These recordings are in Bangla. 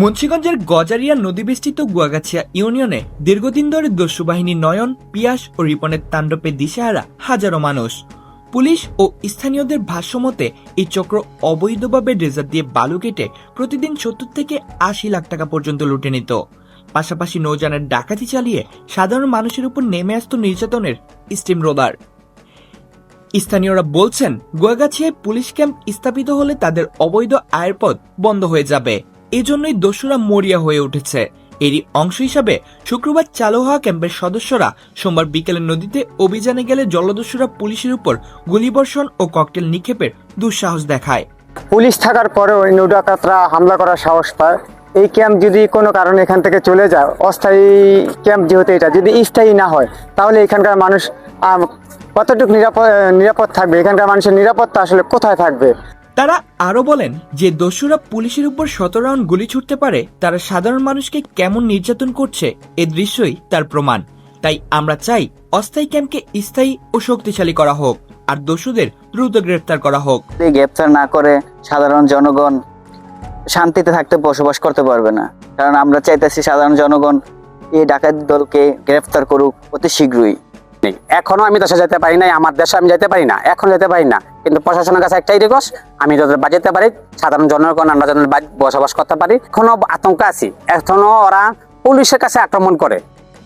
মুন্সিগঞ্জের গজারিয়া নদীবেষ্টিত গুয়াগাছিয়া ইউনিয়নে দীর্ঘদিন ধরে দস্যু বাহিনী নয়ন, পিয়াস ও রিপনের তাণ্ডবে দিশেহারা হাজারো মানুষ। পুলিশ ও স্থানীয়দের ভাষ্যমতে, এই চক্র অবৈধভাবে ড্রেজার দিয়ে বালু কেটে প্রতিদিন সত্তর থেকে আশি লাখ টাকা পর্যন্ত লুটে নিত। পাশাপাশি নৌজানের ডাকাতি চালিয়ে সাধারণ মানুষের উপর নেমে আসত নির্যাতনের স্টিম রোলার। স্থানীয়রা বলছেন, গোয়াগাছিয়ায় পুলিশ ক্যাম্প স্থাপিত হলে তাদের অবৈধ আয়ের পথ বন্ধ হয়ে যাবে। এজন্যই দস্যুরা মরিয়া হয়ে উঠেছে। এরই অংশ হিসাবে শুক্রবার চালু হওয়া ক্যাম্পের সদস্যরা সোমবার বিকেলে নদীতে অভিযানে গেলে জলদস্যুরা পুলিশের উপর গুলিবর্ষণ ও ককটেল নিক্ষেপের দুঃসাহস দেখায়। পুলিশ থাকার পরেও নৌডাকাতরা হামলা করার সাহস পায়। এই ক্যাম্প যদি কোনো কারণে এখান থেকে চলে যায়, অস্থায়ী ক্যাম্প যেহেতু এটা, যদি স্থায়ী না হয়, তাহলে এখানকার মানুষ কতটুকু নিরাপদ নিরাপদ থাকবে? এখানকার মানুষের নিরাপত্তা আসলে কোথায় থাকবে? তারা আরও বলেন যে দস্যুরা পুলিশের উপর শত রাউন্ড গুলি ছুটতে পারে, তারা সাধারণ মানুষকে কেমন নির্যাতন করছে এ দৃশ্যই তার প্রমাণ। তাই আমরা চাই অস্থায়ী ক্যাম্পকে স্থায়ী ও শক্তিশালী করা হোক, আর দস্যুদের দ্রুত গ্রেফতার করা হোক। গ্রেপ্তার না করে সাধারণ জনগণ শান্তিতে থাকতে বসবাস করতে পারবে না। কারণ আমরা চাইতেছি সাধারণ জনগণ এই ডাকাত দলকে গ্রেফতার করুক অতি শীঘ্রই। এখনও আমি দেশে যেতে পারি নাই, আমার দেশে আমি যেতে পারি না, এখন যেতে পারি না। কিন্তু প্রশাসনের কাছে একটাই রিকোয়েস্ট আমি যাতে বাঁচাতে পারি, সাধারণ জনগণ, আমরা যেন বসবাস করতে পারি। এখনও আতঙ্ক আছি। এখনও ওরা পুলিশের কাছে আক্রমণ করে।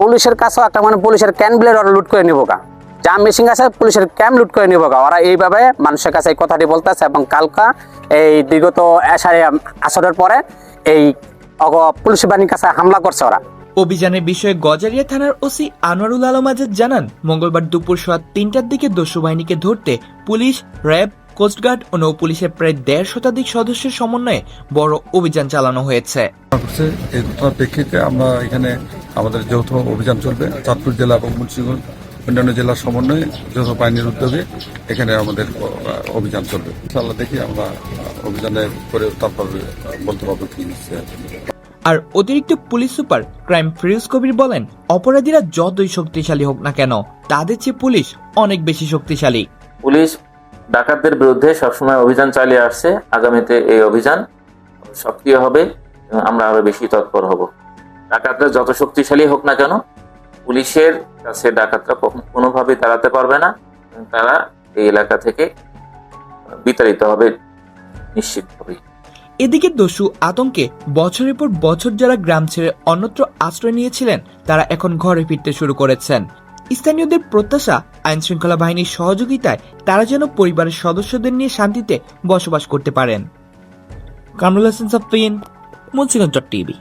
পুলিশের কাছেও আক্রমণ, পুলিশের ক্যাম্পগুলো ওরা লুট করে নিব গা। যা মেশিন আছে, পুলিশের ক্যাম্প লুট করে নিব গা। ওরা এইভাবে মানুষের কাছে এই কথাটি বলতেছে এবং কালকা এই বিগত আসরের পরে এই পুলিশ বাহিনীর কাছে হামলা করছে ওরা। অভিযানের বিষয়ে গজারিয়া থানার ওসি আনোয়ারুল আলম আজাদ জানান, মঙ্গলবার দুপুর সোয়া তিনটার দিকে দস্যু বাহিনীকে ধরতে পুলিশ, র্যাব, কোস্টগার্ড ও নৌ পুলিশের প্রায় দেড় শতাধিক সদস্যের সমন্বয়ে বড় অভিযান চালানো হয়েছে। এই ঘটনার প্রেক্ষিতে আমরা এখানে আমাদের যৌথ অভিযান চলবে। চাঁদপুর জেলা এবং মুন্সিগঞ্জ অন্যান্য জেলার সমন্বয়ে যৌথ বাহিনীর উদ্যোগে এখানে আমাদের অভিযান চলবে। ইনশাল্লাহ দেখি আমরা অভিযানে করে তারপর বলতে পারব কি। আর অতিরিক্ত police super crime Firoz Kabir বলেন, অপরাধীরা যতই শক্তিশালী হোক না কেন, তাদের চেয়ে পুলিশ অনেক বেশি শক্তিশালী। পুলিশ ডাকাতদের বিরুদ্ধে সবসময় অভিযান চালিয়ে আসছে। আগামীতে এই অভিযান সক্রিয় হবে এবং আমরা আরও বেশি তৎপর হব। ডাকাতরা যত শক্তিশালী হোক না কেন, পুলিশের কাছে ডাকাতরা কোনোভাবেই দাঁড়াতে পারবে না তারা এই এলাকা থেকে বিতাড়িত হবে নিশ্চিতভাবেই। এদিকে দস্যু আতঙ্কে বছরের পর বছর যারা গ্রাম ছেড়ে অন্যত্র আশ্রয় নিয়েছিলেন, তারা এখন ঘরে ফিরতে শুরু করেছেন। স্থানীয়দের প্রত্যাশা আইন শৃঙ্খলা বাহিনীর সহযোগিতায় তারা যেন পরিবারের সদস্যদের নিয়ে শান্তিতে বসবাস করতে পারেন। কামরুল হাসান সাফিন মুন্সিগঞ্জ টিভি।